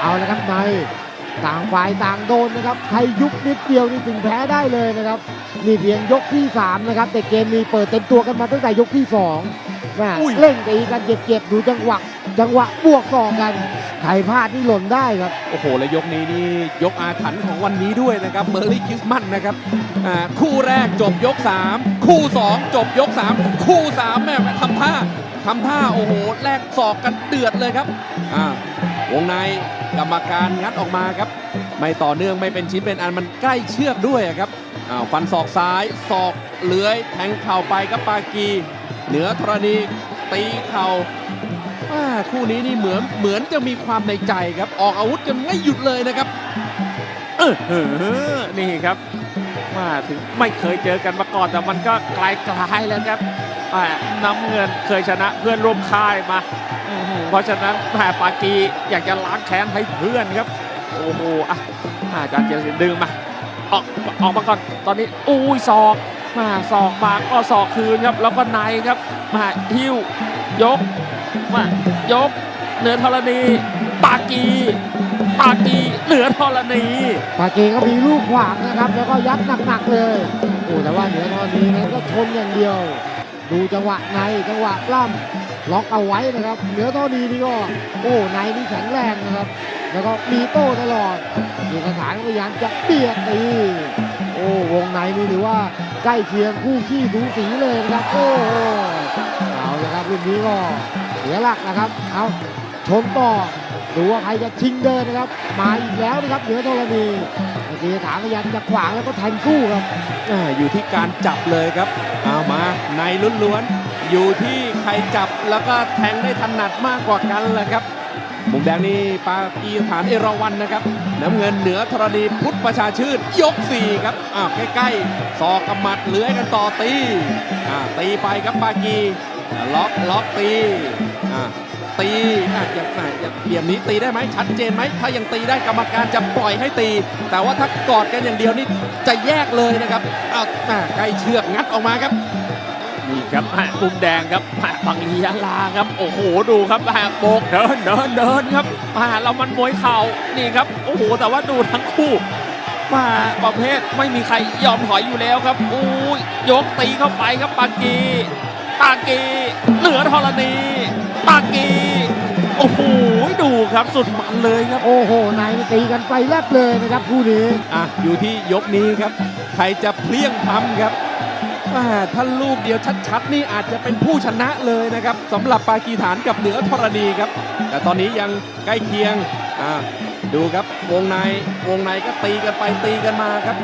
เอาละครับในต่างฝ่ายต่างโดนนะครับใครยุบนิดเดียวนี่ถึงแพ้ได้เลยนะครับนี่เพียงยกที่สามนะครับ แต่เกมนี้เปิดเต็มตัวกันมาตั้งแต่ยกที่สองแม่อุ้ยเล่นตีกันเจ็บๆดูจังหวะจังหวะบวกศอกกันใครพลาดนี่หล่นได้ครับ โอ้โห และยกนี้นี่ยกอาถรรพ์ของวันนี้ด้วยนะครับเมอร์ลี่คริสต์มาสนะครับอ่าคู่แรกจบยก 3 คู่ 2 จบยก 3 คู่3แม่ทำท่าทำท่าโอ้โหแลกศอกกันเดือดเลยครับอ่า วงในกรรมการงัดออกมาครับ ไม่ต่อเนื่องไม่เป็นชิ้นเป็นอันมันใกล้เชือกด้วยครับอ้าวฟันศอกซ้ายศอกเลื้อยแทงเข่าไปครับปากี เหนือธรณีตีเข่าอ่าคู่นี้นี่เหมือนเหมือนจะมีความในใจครับ ออกอาวุธกันไม่หยุดเลยนะครับเออเออนี่ครับมาถึงไม่เคยเจอกันมาก่อนแต่มันก็ไกลๆแล้วครับน้ำเงินเคยชนะเพื่อนร่วมค่ายมา เพราะฉะนั้นแผ่ปากีอยากจะล้างแค้นให้เพื่อนครับ โอ้โหอะอาจารย์เจริญดึงมาออกออกมาก่อนตอนนี้อุ้ยศอกมาศอกมาก็ศอกคืนครับ แล้วก็ในครับมาหิ้วยกมายก เหนือธรณี ปากี ปากีเหนือธรณี ปาเกก็มีลูกขวางนะครับ แล้วก็ยัดหนักๆเลยโอ้แต่ว่าเหนือตอนนี้นั้นก็ชนอย่างเดียว ดูจังหวะในจังหวะปล้ำ ล็อกเอาไว้นะครับ เหนือตอนนี้นี่ก็โอ้ในนี่แข็งแรงนะครับ แล้วก็มีโต้ตลอดเอกสารพยายามจะเบียดตีโอ้วงในนี่ถือว่าใกล้เคียงคู่ขี้สูสีเลยนะครับโอ้เอาละครับรุ่นนี้ก็เสียหลักนะครับเอาชนต่อดูว่าใครจะชิงเดินนะครับมาอีกแล้วนะครับเหนือธรณีเมื่อกี้ถามพยายามจะขวางแล้วก็แทงสู้ครับอ่าอยู่ที่การจับเลยครับเอามาในล้วนๆ อยู่ที่ใครจับแล้วก็แทงได้ถนัดมากกว่ากันแหละครับ มุมแดงนี่ปากีสถานเอราวันนะครับ น้ำเงินเหนือธรณีพุทธประชาชื่นยก4ครับอ้าวใกล้ๆศอกกำมัดเลื้อยกันต่อตีอ่าตีไปครับปากีล็อกล็อกตีอ่าตีอะอย่างอะอย่างเหลี่ยมนี้ตีได้ไหมชัดเจนไหมถ้ายังตีได้กรรมการจะปล่อยให้ตี แต่ว่าถ้ากอดกันอย่างเดียวนี่จะแยกเลยนะครับอ้าวอ่าใกล้เชือกงัดออกมาครับ นี่ครับแหม่มุมแดงครับแหม่บังลียาลาครับ โอ้โหดูครับแหม่โบกเดินเดินเดินครับแหม่เรามันมวยเข่านี่ครับโอ้โหแต่ว่าดูทั้งคู่แหมาประเภทไม่มีใครยอมถอยอยู่แล้วครับอู้ยยกตีเข้าไปครับปากีปากีเหนือธรณีปากีโอ้โหดูครับสุดมันเลยครับ โอ้โหในนี่ตีกันไปแลบเลยนะครับคู่นี้อะอยู่ที่ยกนี้ครับ ใครจะเพลี้ยงพล้ำครับอ่า ถ้าลูกเดียวชัดๆ นี่อาจจะเป็นผู้ชนะเลยนะครับสำหรับปากีสถานกับเหนือธรณีครับ แต่ตอนนี้ยังใกล้เคียงอ่าดูครับวงในวงในก็ตีกันไปตีกันมาครับ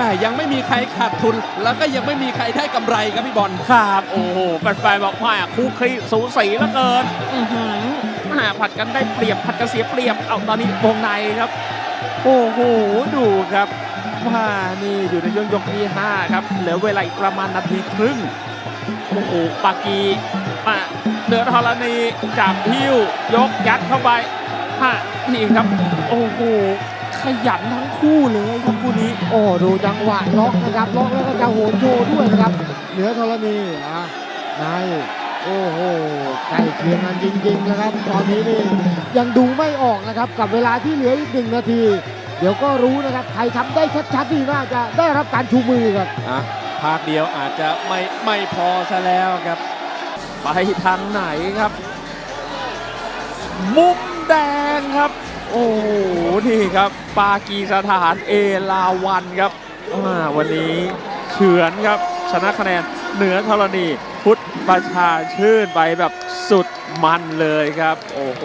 อ่ายังไม่มีใครขาดทุน แล้วก็ยังไม่มีใครได้กำไรครับพี่บอลครับโอ้โหแฟนๆบอกว่าคู่คลีสูสีเหลือเกินอือหือแหม่ผัดกันได้เปรียบผัดกันเสียเปรียบเอาตอนนี้วงในครับ โอ้โหดูครับ ว่านี่อยู่ในช่วงยกที่ 5 ครับ เหลือเวลาอีกประมาณนาทีครึ่ง โอ้โห ปากีมาเหนือธรณีจับหิ้วยกยัดเข้าไปฮะนี่ครับ โอ้โห ขยันทั้งคู่เลยครับคู่นี้ โอ้ดูจังหวะล็อกนะครับ ล็อกแล้วก็จะโหนโชว์ด้วยนะครับ เหนือธรณีอะในโอ้โหใกล้เคียงกันจริงๆนะครับ ตอนนี้นี่ยังดูไม่ออกนะครับ กับเวลาที่เหลืออีกหนึ่งนาที เดี๋ยวก็รู้นะครับใครทำได้ชัดๆนี่น่าจะได้รับการชูมือครับอะภาคเดียวอาจจะไม่ไม่พอซะแล้วครับ ไปทางไหนครับ มุมแดงครับ โอ้โหนี่ครับ ปากีสถานเอลาวันครับอ่าวันนี้เฉือนครับ ชนะคะแนนเหนือธรณีพุทธประชาชื่นไปแบบสุดมันเลยครับ โอ้โห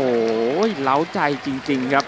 เล้าใจจริง ๆ ครับ